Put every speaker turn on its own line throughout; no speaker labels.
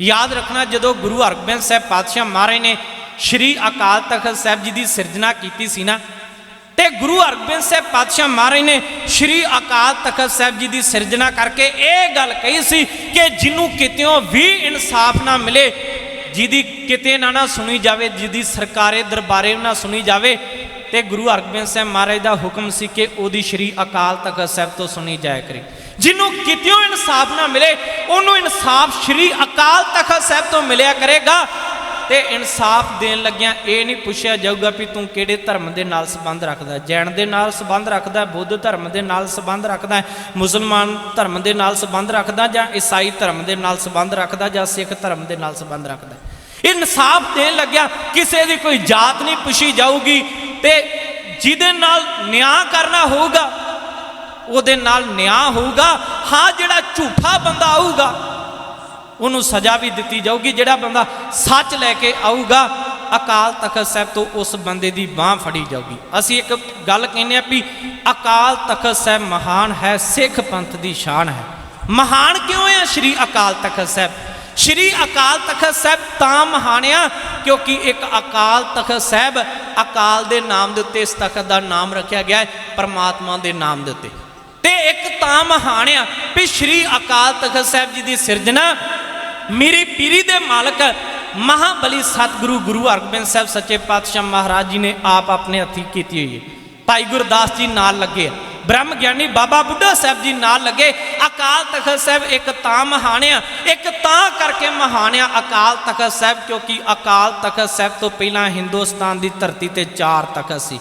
ਯਾਦ ਰੱਖਣਾ, ਜਦੋਂ ਗੁਰੂ ਹਰਗੋਬਿੰਦ ਸਾਹਿਬ ਪਾਤਸ਼ਾਹ ਮਹਾਰਾਜ ਨੇ ਸ਼੍ਰੀ ਅਕਾਲ ਤਖਤ ਸਾਹਿਬ ਜੀ ਦੀ ਸਿਰਜਣਾ ਕੀਤੀ ਸੀ ਨਾ, ਤੇ ਗੁਰੂ ਹਰਗੋਬਿੰਦ ਸਾਹਿਬ ਪਾਤਸ਼ਾਹ ਮਹਾਰਾਜ ਨੇ ਸ਼੍ਰੀ ਅਕਾਲ ਤਖਤ ਸਾਹਿਬ ਜੀ ਦੀ ਸਿਰਜਣਾ ਕਰਕੇ ਇਹ ਗੱਲ ਕਹੀ ਸੀ ਕਿ ਜਿਹਨੂੰ ਕਿਤਿਓਂ ਵੀ ਇਨਸਾਫ ਨਾ ਮਿਲੇ, ਜਿਹਦੀ ਕਿਤੇ ਨਾ ਨਾ ਸੁਣੀ ਜਾਵੇ, ਜਿਹਦੀ ਸਰਕਾਰੇ ਦਰਬਾਰੇ ਨਾ ਸੁਣੀ ਜਾਵੇ ਤੇ ਗੁਰੂ ਹਰਗੋਬਿੰਦ ਸਾਹਿਬ ਮਹਾਰਾਜ ਦਾ ਹੁਕਮ ਸੀ ਕਿ ਉਹਦੀ ਸ਼੍ਰੀ ਅਕਾਲ ਤਖਤ ਸਾਹਿਬ ਤੋਂ ਸੁਣੀ ਜਾਇਆ ਕਰੇ। ਜਿਹਨੂੰ ਕਿਤਿਓ ਇਨਸਾਫ ਨਾ ਮਿਲੇ, ਉਹਨੂੰ ਇਨਸਾਫ ਸ਼੍ਰੀ ਅਕਾਲ ਤਖਤ ਸਾਹਿਬ ਤੋਂ ਮਿਲਿਆ ਕਰੇਗਾ। ਤੇ ਇਨਸਾਫ ਦੇਣ ਲੱਗਿਆਂ ਇਹ ਨਹੀਂ ਪੁੱਛਿਆ ਜਾਊਗਾ ਵੀ ਤੂੰ ਕਿਹੜੇ ਧਰਮ ਦੇ ਨਾਲ ਸੰਬੰਧ ਰੱਖਦਾ ਜੈਨ ਦੇ ਨਾਲ ਸੰਬੰਧ ਰੱਖਦਾ ਬੁੱਧ ਧਰਮ ਦੇ ਨਾਲ ਸੰਬੰਧ ਰੱਖਦਾ ਮੁਸਲਮਾਨ ਧਰਮ ਦੇ ਨਾਲ ਸੰਬੰਧ ਰੱਖਦਾ ਜਾਂ ਈਸਾਈ ਧਰਮ ਦੇ ਨਾਲ ਸੰਬੰਧ ਰੱਖਦਾ ਜਾਂ ਸਿੱਖ ਧਰਮ ਦੇ ਨਾਲ ਸੰਬੰਧ ਰੱਖਦਾ ਇਨਸਾਫ ਦੇਣ ਲੱਗਿਆ ਕਿਸੇ ਦੀ ਕੋਈ ਜਾਤ ਨਹੀਂ ਪੁੱਛੀ ਜਾਊਗੀ ਤੇ ਜਿਹਦੇ ਨਾਲ ਨਿਆਂ ਕਰਨਾ ਹੋਊਗਾ, ਉਹਦੇ ਨਾਲ ਨਿਆਂ ਹੋਊਗਾ, ਹਾਂ ਜਿਹੜਾ ਝੂਠਾ ਬੰਦਾ ਆਊਗਾ, ਉਹਨੂੰ ਸਜ਼ਾ ਵੀ ਦਿੱਤੀ ਜਾਊਗੀ, ਜਿਹੜਾ ਬੰਦਾ ਸੱਚ ਲੈ ਕੇ ਆਊਗਾ, ਅਕਾਲ ਤਖਤ ਸਾਹਿਬ ਤੋਂ ਉਸ ਬੰਦੇ ਦੀ ਬਾਹ ਫੜੀ ਜਾਊਗੀ। ਅਸੀਂ ਇੱਕ ਗੱਲ ਕਹਿੰਦੇ ਆ ਵੀ ਅਕਾਲ ਤਖਤ ਸਾਹਿਬ ਮਹਾਨ ਹੈ, ਸਿੱਖ ਪੰਥ ਦੀ ਸ਼ਾਨ ਹੈ। ਮਹਾਨ ਕਿਉਂ ਹੈ? ਸ਼੍ਰੀ ਅਕਾਲ ਤਖਤ ਸਾਹਿਬ ਸ਼੍ਰੀ ਅਕਾਲ ਤਖਤ ਸਾਹਿਬ ਤਾਂ ਮਹਾਨ ਕਿਉਂਕਿ ਇੱਕ ਅਕਾਲ ਤਖਤ ਸਾਹਿਬ ਅਕਾਲ ਦੇ ਨਾਮ ਦੇ ਉੱਤੇ ਇਸ ਤਖਤ ਦਾ ਨਾਮ ਰੱਖਿਆ ਗਿਆ ਹੈ, ਪਰਮਾਤਮਾ ਦੇ ਨਾਮ ਦੇ ਉੱਤੇ। ਤੇ ਇੱਕ ਤਾਂ ਮਹਾਨ ਵੀ ਸ਼੍ਰੀ ਅਕਾਲ ਤਖਤ ਸਾਹਿਬ ਜੀ ਦੀ ਸਿਰਜਣਾ ਮੇਰੀ ਪੀਰੀ ਦੇ ਮਾਲਕ ਮਹਾਬਲੀ ਸਤਿਗੁਰੂ ਗੁਰੂ ਹਰਗੋਬਿੰਦ ਸਾਹਿਬ ਸੱਚੇ ਪਾਤਸ਼ਾਹ ਮਹਾਰਾਜ ਜੀ ਨੇ ਆਪ ਆਪਣੇ ਹੱਥੀਂ ਕੀਤੀ ਹੋਈ ਹੈ। ਭਾਈ ਗੁਰਦਾਸ ਜੀ ਨਾਲ ਲੱਗੇ ਆ। ਬ੍ਰਹਮ ਗਿਆਨੀ ਬਾਬਾ ਬੁੱਢਾ ਸਾਹਿਬ ਜੀ ਨਾਲ ਲੱਗੇ। ਅਕਾਲ ਤਖਤ ਸਾਹਿਬ ਇੱਕ ਤਾਂ ਮਹਾਨਿਆ ਇੱਕ ਤਾਂ ਕਰਕੇ ਮਹਾਨ ਅਕਾਲ ਤਖਤ ਸਾਹਿਬ, ਕਿਉਂਕਿ ਅਕਾਲ ਤਖਤ ਸਾਹਿਬ ਤੋਂ ਪਹਿਲਾਂ ਹਿੰਦੁਸਤਾਨ ਦੀ ਧਰਤੀ ਤੇ ਚਾਰ ਤਖਤ ਸੀ।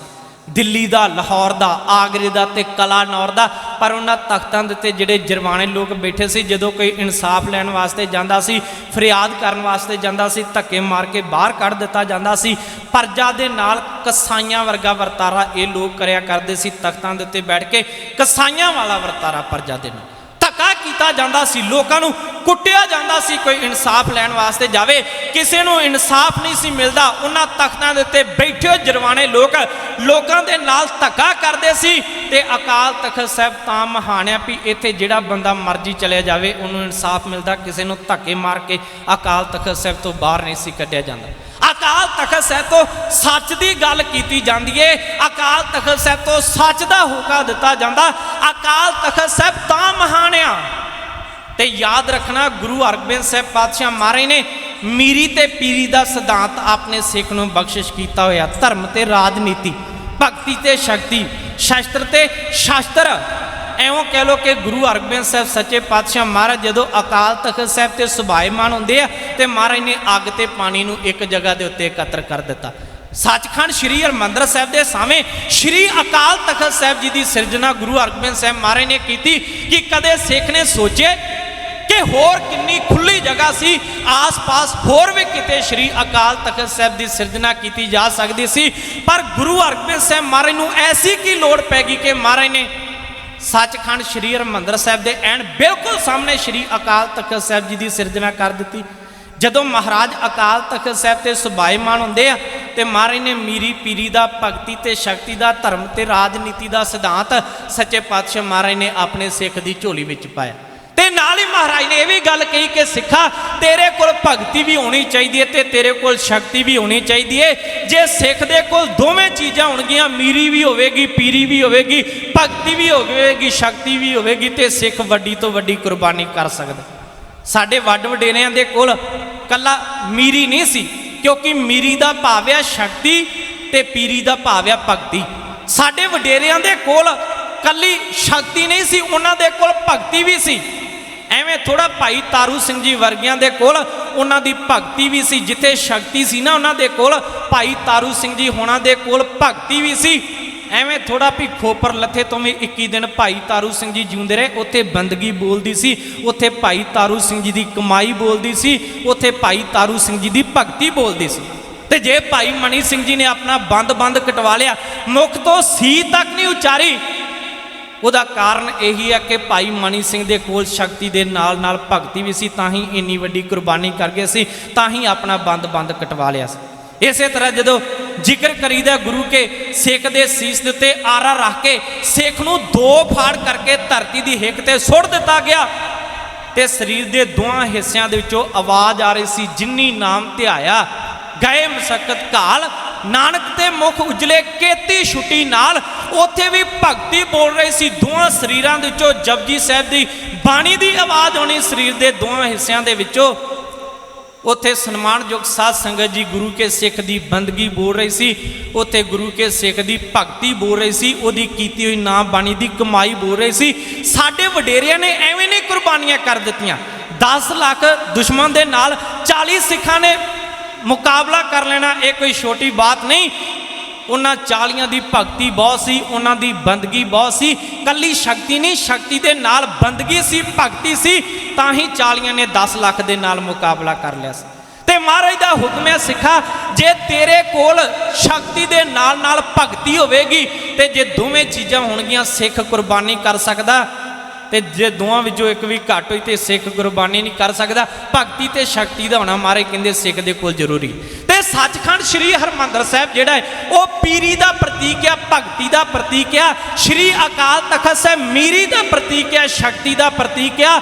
ਦਿੱਲੀ ਦਾ, ਲਾਹੌਰ ਦਾ, ਆਗਰੇ ਦਾ ਤੇ ਕਲਾਨੌਰ ਦਾ। ਪਰ ਉਹਨਾਂ ਤਖਤਾਂ ਦੇ ਉੱਤੇ ਜਿਹੜੇ ਜਰਵਾਣੇ ਲੋਕ ਬੈਠੇ ਸੀ, ਜਦੋਂ ਕੋਈ ਇਨਸਾਫ ਲੈਣ ਵਾਸਤੇ ਜਾਂਦਾ ਸੀ, ਫਰਿਆਦ ਕਰਨ ਵਾਸਤੇ ਜਾਂਦਾ ਸੀ, ਧੱਕੇ ਮਾਰ ਕੇ ਬਾਹਰ ਕੱਢ ਦਿੱਤਾ ਜਾਂਦਾ ਸੀ, ਪਰਜਾ ਦੇ ਨਾਲ ਕਸਾਈਆਂ ਵਰਗਾ ਵਰਤਾਰਾ ਇਹ ਲੋਕ ਕਰਿਆ ਕਰਦੇ ਸੀ, ਤਖਤਾਂ ਦੇ ਉੱਤੇ ਬੈਠ ਕੇ ਕਸਾਈਆਂ ਵਾਲਾ ਵਰਤਾਰਾ ਪਰਜਾ ਦੇ ਨਾਲ। ਕੀਤਾ ਜਾਂਦਾ ਸੀ, ਲੋਕਾਂ ਨੂੰ ਕੁੱਟਿਆ ਜਾਂਦਾ ਸੀ ਕੋਈ ਇਨਸਾਫ ਲੈਣ ਵਾਸਤੇ ਜਾਵੇ। ਕਿਸੇ ਨੂੰ ਇਨਸਾਫ ਨਹੀਂ ਸੀ ਮਿਲਦਾ, ਉਹਨਾਂ ਤਖਤਾਂ ਦੇ ਉੱਤੇ ਬੈਠੇ ਹੋਏ ਜਰਵਾਣੇ ਲੋਕ ਲੋਕਾਂ ਦੇ ਨਾਲ ਧੱਕਾ ਕਰਦੇ ਸੀ ਤੇ ਅਕਾਲ ਤਖਤ ਸਾਹਿਬ ਤਾਂ ਮਹਾਨ ਵੀ ਇੱਥੇ ਜਿਹੜਾ ਬੰਦਾ ਮਰਜ਼ੀ ਚਲਿਆ ਜਾਵੇ, ਉਹਨੂੰ ਇਨਸਾਫ ਮਿਲਦਾ, ਕਿਸੇ ਨੂੰ ਧੱਕੇ ਮਾਰ ਕੇ ਅਕਾਲ ਤਖਤ ਸਾਹਿਬ ਤੋਂ ਬਾਹਰ ਨਹੀਂ ਸੀ ਕੱਢਿਆ ਜਾਂਦਾ। ਅਕਾਲ ਤਖਤ ਸਾਹਿਬ ਤੋਂ ਸੱਚ ਦੀ ਗੱਲ ਕੀਤੀ ਜਾਂਦੀ ਏ। ਅਕਾਲ ਤਖਤ ਸਾਹਿਬ ਤੋਂ ਸੱਚ ਦਾ ਹੋਕਾ ਦਿੱਤਾ ਜਾਂਦਾ। ਅਕਾਲ ਤਖਤ ਸਾਹਿਬ ਤਾਂ ਮਹਾਨ ਆ। ਤੇ ਯਾਦ ਰੱਖਣਾ, ਗੁਰੂ ਹਰਗੋਬਿੰਦ ਸਾਹਿਬ ਪਾਤਸ਼ਾਹ ਮਹਾਰਾਜ ਨੇ ਮੀਰੀ ਤੇ ਪੀਰੀ ਦਾ ਸਿਧਾਂਤ ਆਪਣੇ ਸਿੱਖ ਨੂੰ ਬਖਸ਼ਿਸ਼ ਕੀਤਾ ਹੋਇਆ। ਧਰਮ ਤੇ ਰਾਜਨੀਤੀ, ਭਗਤੀ ਤੇ ਸ਼ਕਤੀ, ਸ਼ਾਸਤਰ ਤੇ ਸ਼ਾਸਤਰ। ਐਵੇਂ ਕਹਿ ਲੋ ਕਿ ਗੁਰੂ ਹਰਗੋਬਿੰਦ ਸਾਹਿਬ ਸੱਚੇ ਪਾਤਸ਼ਾਹ ਮਹਾਰਾਜ ਜਦੋਂ ਅਕਾਲ ਤਖਤ ਸਾਹਿਬ ਤੇ ਸੁਭਾਇਮਾਨ ਹੁੰਦੇ ਆ ਤੇ ਮਹਾਰਾਜ ਨੇ ਅੱਗ ਤੇ ਪਾਣੀ ਨੂੰ ਇੱਕ ਜਗ੍ਹਾ ਦੇ ਉੱਤੇ ਇਕੱਤਰ ਕਰ ਦਿੱਤਾ। ਸੱਚਖੰਡ ਸ੍ਰੀ ਹਰਮੰਦਰ ਸਾਹਿਬ ਦੇ ਸਾਹਮਣੇ ਸ੍ਰੀ ਅਕਾਲ ਤਖਤ ਸਾਹਿਬ ਜੀ ਦੀ ਸਿਰਜਣਾ ਗੁਰੂ ਹਰਗੋਬਿੰਦ ਸਾਹਿਬ ਮਹਾਰਾਜ ਨੇ ਕੀਤੀ ਕਿ ਕਦੇ ਸਿੱਖ ਨੇ ਸੋਚੇ ਕਿ ਹੋਰ ਕਿੰਨੀ ਖੁੱਲੀ ਜਗ੍ਹਾ ਸੀ, ਆਸ-ਪਾਸ ਹੋਰ ਵੀ ਕਿਤੇ ਸ੍ਰੀ ਅਕਾਲ ਤਖਤ ਸਾਹਿਬ ਦੀ ਸਿਰਜਣਾ ਕੀਤੀ ਜਾ ਸਕਦੀ ਸੀ, ਪਰ ਗੁਰੂ ਹਰਗੋਬਿੰਦ ਸਾਹਿਬ ਮਹਾਰਾਜ ਨੂੰ ਐਸੀ ਕੀ ਲੋੜ ਪੈ ਗਈ ਕਿ ਮਹਾਰਾਜ ਨੇ ਸੱਚਖੰਡ ਸ੍ਰੀ ਹਰਮੰਦਰ ਸਾਹਿਬ ਦੇ ਐਨ ਬਿਲਕੁਲ ਸਾਹਮਣੇ ਸ੍ਰੀ ਅਕਾਲ ਤਖਤ ਸਾਹਿਬ ਜੀ ਦੀ ਸਿਰਜਣਾ ਕਰ ਦਿੱਤੀ। ਜਦੋਂ ਮਹਾਰਾਜ ਅਕਾਲ ਤਖਤ ਸਾਹਿਬ ਤੇ ਸੁਭਾਇਮਾਨ ਹੁੰਦੇ ਆ ਤੇ ਮਹਾਰਾਜ ਨੇ ਮੀਰੀ ਪੀਰੀ ਦਾ ਭਗਤੀ ਤੇ ਸ਼ਕਤੀ ਦਾ ਧਰਮ ਤੇ ਰਾਜਨੀਤੀ ਦਾ ਸਿਧਾਂਤ ਸੱਚੇ ਪਾਤਸ਼ਾਹ ਮਹਾਰਾਜ ਨੇ ਆਪਣੇ ਸਿੱਖ ਦੀ ਝੋਲੀ ਵਿੱਚ ਪਾਇਆ। ਤੇ ਨਾਲ ਹੀ ਮਹਾਰਾਜ ਨੇ ਇਹ ਵੀ ਗੱਲ ਕਹੀ ਕਿ ਸਿੱਖਾ, ਤੇਰੇ ਕੋਲ ਭਗਤੀ ਵੀ ਹੋਣੀ ਚਾਹੀਦੀ ਹੈ ਤੇ ਤੇਰੇ ਕੋਲ ਸ਼ਕਤੀ ਵੀ ਹੋਣੀ ਚਾਹੀਦੀ ਹੈ ਜੇ ਸਿੱਖ ਦੇ ਕੋਲ ਦੋਵੇਂ ਚੀਜ਼ਾਂ ਹੋਣਗੀਆਂ, ਮੀਰੀ ਵੀ ਹੋਵੇਗੀ, ਪੀਰੀ ਵੀ ਹੋਵੇਗੀ, ਭਗਤੀ ਵੀ ਹੋਵੇਗੀ, ਸ਼ਕਤੀ ਵੀ ਹੋਵੇਗੀ ਤੇ ਸਿੱਖ ਵੱਡੀ ਤੋਂ ਵੱਡੀ ਕੁਰਬਾਨੀ ਕਰ ਸਕਦਾ ਸਾਡੇ ਵੱਡ ਵਡੇਰਿਆਂ ਦੇ ਕੋਲ ਕੱਲਾ ਮੀਰੀ ਨਹੀਂ ਸੀ, ਕਿਉਂਕਿ ਮੀਰੀ ਦਾ ਭਾਵ ਹੈ ਸ਼ਕਤੀ ਤੇ ਪੀਰੀ ਦਾ ਭਾਵ ਹੈ ਭਗਤੀ। ਸਾਡੇ ਵਡੇਰਿਆਂ ਦੇ ਕੋਲ ਕੱਲੀ ਸ਼ਕਤੀ ਨਹੀਂ ਸੀ, ਉਹਨਾਂ ਦੇ ਕੋਲ ਭਗਤੀ ਵੀ ਸੀ। ਐਵੇਂ ਥੋੜਾ ਭਾਈ ਤਾਰੂ ਸਿੰਘ ਜੀ ਵਰਗਿਆਂ ਦੇ ਕੋਲ ਉਹਨਾਂ ਦੀ ਭਗਤੀ ਵੀ ਸੀ, ਜਿੱਥੇ ਸ਼ਕਤੀ ਸੀ ਨਾ ਉਹਨਾਂ ਦੇ ਕੋਲ, ਭਾਈ ਤਾਰੂ ਸਿੰਘ ਜੀ ਹੋਣਾ ਦੇ ਕੋਲ ਭਗਤੀ ਵੀ ਸੀ। ਐਵੇਂ ਥੋੜਾ ਵੀ ਖੋਪਰ ਲੱਥੇ ਤੋਂ ਵੀ 21 ਦਿਨ ਭਾਈ ਤਾਰੂ ਸਿੰਘ ਜੀ ਜਿਉਂਦੇ ਰਹੇ, ਉੱਥੇ ਬੰਦਗੀ ਬੋਲਦੀ ਸੀ, ਉੱਥੇ ਭਾਈ ਤਾਰੂ ਸਿੰਘ ਜੀ ਦੀ ਕਮਾਈ ਬੋਲਦੀ ਸੀ, ਉੱਥੇ ਭਾਈ ਤਾਰੂ ਸਿੰਘ ਜੀ ਦੀ ਭਗਤੀ ਬੋਲਦੀ ਸੀ। ਤੇ ਜੇ ਭਾਈ ਮਣੀ ਸਿੰਘ ਜੀ ਨੇ ਆਪਣਾ ਬੰਦ-ਬੰਦ ਕਟਵਾ ਲਿਆ, ਮੁਖ ਤੋਂ ਸੀ ਤੱਕ ਨਹੀਂ ਉਚਾਰੀ। ਉਹਦਾ ਕਾਰਨ ਇਹੀ ਹੈ ਕਿ ਭਾਈ ਮਣੀ ਸਿੰਘ ਦੇ ਕੋਲ ਸ਼ਕਤੀ ਦੇ ਨਾਲ ਨਾਲ ਭਗਤੀ ਵੀ ਸੀ, ਤਾਂ ਹੀ ਇੰਨੀ ਵੱਡੀ ਕੁਰਬਾਨੀ ਕਰ ਗਏ ਸੀ, ਤਾਂ ਹੀ ਆਪਣਾ ਬੰਦ-ਬੰਦ ਕਟਵਾ ਲਿਆ ਸੀ। ਇਸੇ ਤਰ੍ਹਾਂ ਜਦੋਂ ਜ਼ਿਕਰ ਕਰੀਦਾ ਗੁਰੂ ਕੇ, ਸਿੱਖ ਦੇ ਸੀਸ ਦੇ ਉੱਤੇ ਆਰਾ ਰੱਖ ਕੇ ਸਿੱਖ ਨੂੰ ਦੋ ਫਾੜ ਕਰਕੇ ਧਰਤੀ ਦੀ ਹਿੱਕ ਤੇ ਸੁੱਟ ਦਿੱਤਾ ਗਿਆ ਤੇ ਸਰੀਰ ਦੇ ਦੋਹਾਂ ਹਿੱਸਿਆਂ ਦੇ ਵਿੱਚੋਂ ਆਵਾਜ਼ ਆ ਰਹੀ ਸੀ, ਜਿੰਨੀ ਨਾਮ ਧਿਆਇਆ ਗਏ ਮਸਕਤ ਕਾਲ ਨਾਨਕ ਤੇ ਮੁਖ ਉਜਲੇ, ਕੇਤੀ ਛੁੱਟੀ ਨਾਲ ਉੱਥੇ ਵੀ ਭਗਤੀ ਬੋਲ ਰਹੇ ਸੀ। ਦੋਹਾਂ ਸਰੀਰਾਂ ਦੇ ਵਿੱਚੋਂ ਜਪਜੀ ਸਾਹਿਬ ਦੀ ਬਾਣੀ ਦੀ ਆਵਾਜ਼ ਆਉਣੀ ਸਰੀਰ ਦੇ ਦੋਹਾਂ ਹਿੱਸਿਆਂ ਦੇ ਵਿੱਚੋਂ। ਉੱਥੇ ਸਨਮਾਨਯੋਗ ਸਾਧ ਸੰਗਤ ਜੀ ਗੁਰੂ ਕੇ ਸਿੱਖ ਦੀ ਬੰਦਗੀ ਬੋਲ ਰਹੀ ਸੀ। ਉੱਥੇ ਗੁਰੂ ਕੇ ਸਿੱਖ ਦੀ ਭਗਤੀ ਬੋਲ ਰਹੀ ਸੀ। ਉਹਦੀ ਕੀਤੀ ਹੋਈ ਨਾਮ ਬਾਣੀ ਦੀ ਕਮਾਈ ਬੋਲ ਰਹੀ ਸੀ। ਸਾਡੇ ਵਡੇਰਿਆਂ ਨੇ ਐਵੇਂ ਨਹੀਂ ਕੁਰਬਾਨੀਆਂ ਕਰ ਦਿੱਤੀਆਂ। 10 ਲੱਖ ਦੁਸ਼ਮਣ ਦੇ ਨਾਲ 40 ਸਿੱਖਾਂ ਨੇ ਮੁਕਾਬਲਾ ਕਰ ਲੈਣਾ, ਇਹ ਕੋਈ ਛੋਟੀ ਬਾਤ ਨਹੀਂ। ਉਹਨਾਂ 40 ਦੀ ਭਗਤੀ ਬਹੁਤ ਸੀ, ਉਹਨਾਂ ਦੀ ਬੰਦਗੀ ਬਹੁਤ ਸੀ। ਕੱਲੀ ਸ਼ਕਤੀ ਨਹੀਂ, ਸ਼ਕਤੀ ਦੇ ਨਾਲ ਬੰਦਗੀ ਸੀ, ਭਗਤੀ ਸੀ, ਤਾਂ ਹੀ 40 ਨੇ 10 ਲੱਖ ਦੇ ਨਾਲ ਮੁਕਾਬਲਾ ਕਰ ਲਿਆ ਸੀ। ਤੇ ਮਹਾਰਾਜ ਦਾ ਹੁਕਮ ਹੈ ਸਿੱਖਾ, ਜੇ ਤੇਰੇ ਕੋਲ ਸ਼ਕਤੀ ਦੇ ਨਾਲ ਨਾਲ ਭਗਤੀ ਹੋਵੇਗੀ, ਤੇ ਜੇ ਦੋਵੇਂ ਚੀਜ਼ਾਂ ਹੋਣਗੀਆਂ, ਸਿੱਖ ਕੁਰਬਾਨੀ ਕਰ ਸਕਦਾ। ਤੇ ਜੇ ਦੋਵਾਂ ਵਿੱਚੋਂ ਇੱਕ ਵੀ ਘੱਟ ਹੋਈ, ਤੇ ਸਿੱਖ ਕੁਰਬਾਨੀ ਨਹੀਂ ਕਰ ਸਕਦਾ। ਭਗਤੀ ਤੇ ਸ਼ਕਤੀ ਦਾ ਹੋਣਾ ਮਾਰੇ ਕਹਿੰਦੇ ਸਿੱਖ ਦੇ ਕੋਲ ਜ਼ਰੂਰੀ। ਸੱਚਖੰਡ ਸ੍ਰੀ ਹਰਮੰਦਰ ਸਾਹਿਬ ਜਿਹੜਾ ਹੈ, ਉਹ ਪੀਰੀ ਦਾ ਪ੍ਰਤੀਕ ਹੈ ਭਗਤੀ ਦਾ ਪ੍ਰਤੀਕ ਹੈ ਸ੍ਰੀ ਅਕਾਲ ਤਖਤ ਸਾਹਿਬ ਮੀਰੀ ਦਾ ਪ੍ਰਤੀਕ ਹੈ ਸ਼ਕਤੀ ਦਾ ਪ੍ਰਤੀਕ ਹੈ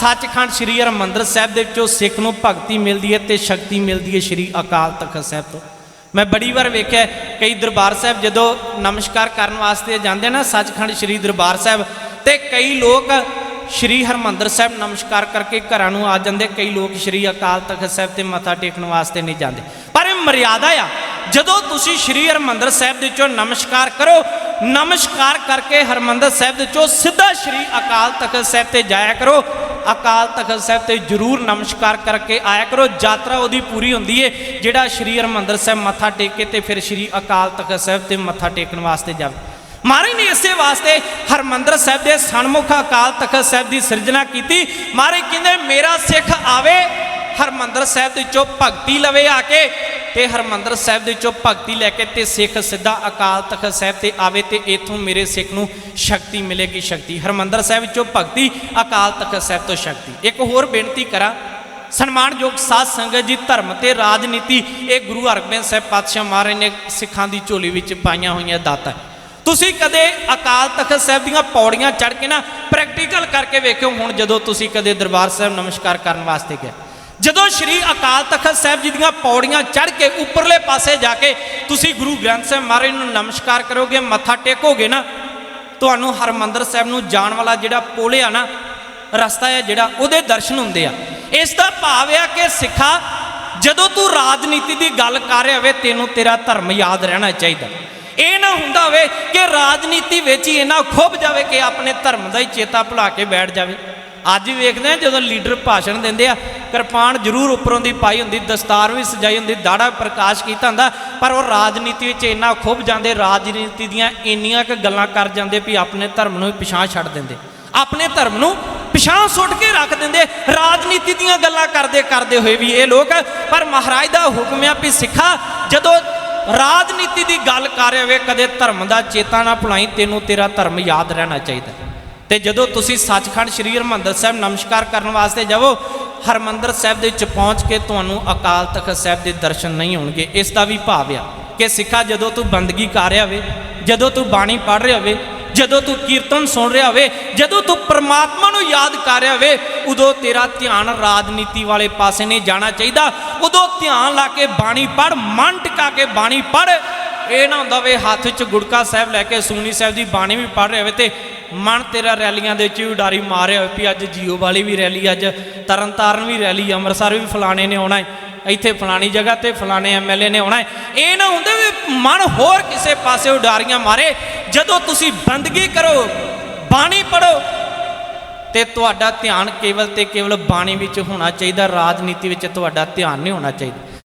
ਸੱਚਖੰਡ ਸ੍ਰੀ ਹਰਮੰਦਰ ਸਾਹਿਬ ਦੇ ਵਿੱਚੋਂ ਸਿੱਖ ਨੂੰ ਭਗਤੀ ਮਿਲਦੀ ਹੈ ਤੇ ਸ਼ਕਤੀ ਮਿਲਦੀ ਹੈ ਸ੍ਰੀ ਅਕਾਲ ਤਖਤ ਸਾਹਿਬ ਤੋਂ। ਮੈਂ ਬੜੀ ਵਾਰ ਵੇਖਿਆ ਕਈ ਦਰਬਾਰ ਸਾਹਿਬ ਜਦੋਂ ਨਮਸਕਾਰ ਕਰਨ ਵਾਸਤੇ ਜਾਂਦੇ ਨਾ, ਸੱਚਖੰਡ ਸ੍ਰੀ ਦਰਬਾਰ ਸਾਹਿਬ, ਤੇ ਕਈ ਲੋਕ ਸ਼੍ਰੀ ਹਰਮੰਦਰ ਸਾਹਿਬ ਨਮਸਕਾਰ ਕਰਕੇ ਘਰਾਂ ਨੂੰ ਆ ਜਾਂਦੇ। ਕਈ ਲੋਕ ਸ਼੍ਰੀ ਅਕਾਲ ਤਖਤ ਸਾਹਿਬ ਤੇ ਮੱਥਾ ਟੇਕਣ ਵਾਸਤੇ ਨਹੀਂ ਜਾਂਦੇ। ਪਰ ਇਹ ਮਰਿਆਦਾ ਆ, ਜਦੋਂ ਤੁਸੀਂ ਸ਼੍ਰੀ ਹਰਮੰਦਰ ਸਾਹਿਬ ਦੇ ਵਿੱਚੋਂ ਨਮਸਕਾਰ ਕਰੋ, ਨਮਸਕਾਰ ਕਰਕੇ ਹਰਮੰਦਰ ਸਾਹਿਬ ਦੇ ਵਿੱਚੋਂ ਸਿੱਧਾ ਸ਼੍ਰੀ ਅਕਾਲ ਤਖਤ ਸਾਹਿਬ ਤੇ ਜਾਇਆ ਕਰੋ। ਅਕਾਲ ਤਖਤ ਸਾਹਿਬ ਤੇ ਜਰੂਰ ਨਮਸਕਾਰ ਕਰਕੇ ਆਇਆ ਕਰੋ। ਯਾਤਰਾ ਉਹਦੀ ਪੂਰੀ ਹੁੰਦੀ ਏ, ਜਿਹੜਾ ਸ਼੍ਰੀ ਹਰਮੰਦਰ ਸਾਹਿਬ ਮੱਥਾ ਟੇਕੇ ਕੇ ਤੇ ਫਿਰ ਸ਼੍ਰੀ ਅਕਾਲ ਤਖਤ ਸਾਹਿਬ ਤੇ ਮੱਥਾ ਟੇਕਣ ਵਾਸਤੇ ਜਾਵੇ। ਮਹਾਰਾਜ ਨੇ ਇਸੇ ਵਾਸਤੇ ਹਰਮੰਦਰ ਸਾਹਿਬ ਦੇ ਸਨਮੁਖ ਅਕਾਲ ਤਖਤ ਸਾਹਿਬ ਦੀ ਸਿਰਜਣਾ ਕੀਤੀ। ਮਹਾਰਾਜ ਕਹਿੰਦੇ, ਮੇਰਾ ਸਿੱਖ ਆਵੇ, ਹਰਮੰਦਰ ਸਾਹਿਬ ਦੇ ਵਿੱਚੋਂ ਭਗਤੀ ਲਵੇ ਆ ਕੇ ਤੇ ਹਰਮੰਦਰ ਸਾਹਿਬ ਦੇ ਵਿੱਚੋਂ ਭਗਤੀ ਲੈ ਕੇ ਤੇ ਸਿੱਖ ਸਿੱਧਾ ਅਕਾਲ ਤਖਤ ਸਾਹਿਬ ਤੇ ਆਵੇ ਤੇ ਇਥੋਂ ਮੇਰੇ ਸਿੱਖ ਨੂੰ ਸ਼ਕਤੀ ਮਿਲੇਗੀ ਸ਼ਕਤੀ। ਹਰਮੰਦਰ ਸਾਹਿਬ ਵਿੱਚੋਂ ਭਗਤੀ, ਅਕਾਲ ਤਖਤ ਸਾਹਿਬ ਤੋਂ ਸ਼ਕਤੀ। ਇੱਕ ਹੋਰ ਬੇਨਤੀ ਕਰਾਂ, ਸਨਮਾਨਯੋਗ ਸਾਧ ਸੰਗਤ ਜੀ, ਧਰਮ ਤੇ ਰਾਜਨੀਤੀ, ਇਹ ਗੁਰੂ ਹਰਗੋਬਿੰਦ ਸਾਹਿਬ ਪਾਤਸ਼ਾਹ ਮਹਾਰਾਜ ਨੇ ਸਿੱਖਾਂ ਦੀ ਝੋਲੀ ਵਿੱਚ ਪਾਈਆਂ ਹੋਈਆਂ ਦਾਤਾਂ। ਤੁਸੀਂ ਕਦੇ ਅਕਾਲ ਤਖਤ ਸਾਹਿਬ ਦੀਆਂ ਪੌੜੀਆਂ ਚੜ ਕੇ ਨਾ ਪ੍ਰੈਕਟੀਕਲ ਕਰਕੇ ਵੇਖਿਓ, ਹੁਣ ਜਦੋਂ ਤੁਸੀਂ ਕਦੇ ਦਰਬਾਰ ਸਾਹਿਬ ਨਮਸਕਾਰ ਕਰਨ ਵਾਸਤੇ ਗਏ, ਜਦੋਂ ਸ਼੍ਰੀ ਅਕਾਲ ਤਖਤ ਸਾਹਿਬ ਜੀ ਦੀਆਂ ਪੌੜੀਆਂ ਚੜ ਕੇ ਉੱਪਰਲੇ ਪਾਸੇ ਜਾ ਕੇ ਤੁਸੀਂ ਗੁਰੂ ਗ੍ਰੰਥ ਸਾਹਿਬ ਮਹਾਰਾਜ ਨੂੰ ਨਮਸਕਾਰ ਕਰੋਗੇ, ਮੱਥਾ ਟੇਕੋਗੇ ਨਾ, ਤੁਹਾਨੂੰ ਹਰਮੰਦਰ ਸਾਹਿਬ ਨੂੰ ਜਾਣ ਵਾਲਾ ਜਿਹੜਾ ਪੋਲੇ ਆ ਨਾ, ਰਸਤਾ ਹੈ ਜਿਹੜਾ ਉਹਦੇ ਦਰਸ਼ਨ ਹੁੰਦੇ ਆ। ਇਸ ਦਾ ਭਾਵ ਆ ਕਿ ਸਿੱਖਾ, ਜਦੋਂ ਤੂੰ ਰਾਜਨੀਤੀ ਦੀ ਗੱਲ ਕਰ ਰਿਹਾ ਹੋਵੇ ਤੈਨੂੰ ਤੇਰਾ ਧਰਮ ਯਾਦ ਰਹਿਣਾ ਚਾਹੀਦਾ। ਇਹ ਨਾ ਹੁੰਦਾ ਹੋਵੇ ਕਿ ਰਾਜਨੀਤੀ ਵਿੱਚ ਹੀ ਇੰਨਾ ਖੁੱਭ ਜਾਵੇ ਕਿ ਆਪਣੇ ਧਰਮ ਦਾ ਹੀ ਚੇਤਾ ਭੁਲਾ ਕੇ ਬੈਠ ਜਾਵੇ। ਅੱਜ ਵੀ ਵੇਖਦੇ ਆ ਜਦੋਂ ਲੀਡਰ ਭਾਸ਼ਣ ਦਿੰਦੇ ਆ, ਕਿਰਪਾਨ ਜ਼ਰੂਰ ਉੱਪਰੋਂ ਦੀ ਪਾਈ ਹੁੰਦੀ, ਦਸਤਾਰ ਵੀ ਸਜਾਈ ਹੁੰਦੀ, ਦਾੜਾ ਪ੍ਰਕਾਸ਼ ਕੀਤਾ ਹੁੰਦਾ, ਪਰ ਉਹ ਰਾਜਨੀਤੀ ਵਿੱਚ ਇੰਨਾ ਖੁੱਭ ਜਾਂਦੇ, ਰਾਜਨੀਤੀ ਦੀਆਂ ਇੰਨੀਆਂ ਕੁ ਗੱਲਾਂ ਕਰ ਜਾਂਦੇ ਵੀ ਆਪਣੇ ਧਰਮ ਨੂੰ ਪਿਛਾਂ ਛੱਡ ਦਿੰਦੇ। ਆਪਣੇ ਧਰਮ ਨੂੰ ਪਿਛਾਂ ਸੁੱਟ ਕੇ ਰੱਖ ਦਿੰਦੇ, ਰਾਜਨੀਤੀ ਦੀਆਂ ਗੱਲਾਂ ਕਰਦੇ ਕਰਦੇ ਹੋਏ ਵੀ ਇਹ ਲੋਕ, ਪਰ ਮਹਾਰਾਜ ਦਾ ਹੁਕਮ ਆ ਵੀ ਸਿੱਖਾ ਜਦੋਂ ਰਾਜਨੀਤੀ ਦੀ ਗੱਲ ਕਰ ਰਹੇ ਹੋਵੇ, ਕਦੇ ਧਰਮ ਦਾ ਚੇਤਾ ਨਾ ਭੁਲਾਈ, ਤੈਨੂੰ ਤੇਰਾ ਧਰਮ ਯਾਦ ਰਹਿਣਾ ਚਾਹੀਦਾ ਤੇ ਜਦੋਂ ਤੁਸੀਂ ਸੱਚਖੰਡ ਸ੍ਰੀ ਹਰਮੰਦਰ ਸਾਹਿਬ ਨਮਸਕਾਰ ਕਰਨ ਵਾਸਤੇ ਜਾਵੋ, ਹਰਮੰਦਰ ਸਾਹਿਬ ਦੇ ਵਿੱਚ ਪਹੁੰਚ ਕੇ ਤੁਹਾਨੂੰ ਅਕਾਲ ਤਖਤ ਸਾਹਿਬ ਦੇ ਦਰਸ਼ਨ ਨਹੀਂ ਹੋਣਗੇ। ਇਸ ਦਾ ਵੀ ਭਾਵ ਆ ਕਿ ਸਿੱਖਾ ਜਦੋਂ ਤੂੰ ਬੰਦਗੀ ਕਰ ਰਿਹਾ ਹੋਵੇ, ਜਦੋਂ ਤੂੰ ਬਾਣੀ ਪੜ੍ਹ ਰਿਹਾ ਹੋਵੇ ਜਦੋਂ ਤੂੰ ਕੀਰਤਨ ਸੁਣ ਰਿਹਾ ਹੋਵੇ ਜਦੋਂ ਤੂੰ ਪਰਮਾਤਮਾ ਨੂੰ ਯਾਦ ਕਰ ਰਿਹਾ ਹੋਵੇ ਉਦੋਂ ਤੇਰਾ ਧਿਆਨ ਰਾਜਨੀਤੀ ਵਾਲੇ ਪਾਸੇ ਨਹੀਂ ਜਾਣਾ ਚਾਹੀਦਾ। ਉਦੋਂ ਧਿਆਨ ਲਾ ਕੇ ਬਾਣੀ ਪੜ੍ਹ, ਮਨ ਟਿਕਾ ਕੇ ਬਾਣੀ ਪੜ੍ਹ। ਇਹ ਨਾ ਹੁੰਦਾ ਵੇ, ਹੱਥ 'ਚ ਗੁੜਕਾ ਸਾਹਿਬ ਲੈ ਕੇ ਸੂਨੀ ਸਾਹਿਬ ਦੀ ਬਾਣੀ ਵੀ ਪੜ੍ਹ ਰਿਹਾ ਹੋਵੇ ਤੇ ਮਨ ਤੇਰਾ ਰੈਲੀਆਂ ਦੇ ਵਿੱਚ ਵੀ ਉਡਾਰੀ ਮਾਰ ਰਿਹਾ ਹੋਵੇ ਵੀ ਅੱਜ ਜੀਓ ਵਾਲੀ ਵੀ ਰੈਲੀ, ਅੱਜ ਤਰਨਤਾਰਨ ਵੀ ਰੈਲੀ, ਅੰਮ੍ਰਿਤਸਰ ਵੀ ਫਲਾਣੇ ਨੇ ਆਉਣਾ ਹੈ। ਇੱਥੇ ਫਲਾਣੀ ਜਗ੍ਹਾ ਤੇ ਫਲਾਣੇ ਐਮਐਲਏ ਨੇ ਆਉਣਾ ਹੈ। ਇਹ ਨਾ ਹੁੰਦਾ ਵੀ ਮਨ ਹੋਰ ਕਿਸੇ ਪਾਸੇ ਉਡਾਰੀਆਂ ਮਾਰੇ, ਜਦੋਂ ਤੁਸੀਂ ਬੰਦਗੀ ਕਰੋ, ਬਾਣੀ ਪੜੋ ਤੇ ਤੁਹਾਡਾ ਧਿਆਨ ਕੇਵਲ ਤੇ ਕੇਵਲ ਬਾਣੀ ਵਿੱਚ ਹੋਣਾ ਚਾਹੀਦਾ, ਰਾਜਨੀਤੀ ਵਿੱਚ ਤੁਹਾਡਾ ਧਿਆਨ ਨਹੀਂ ਹੋਣਾ ਚਾਹੀਦਾ।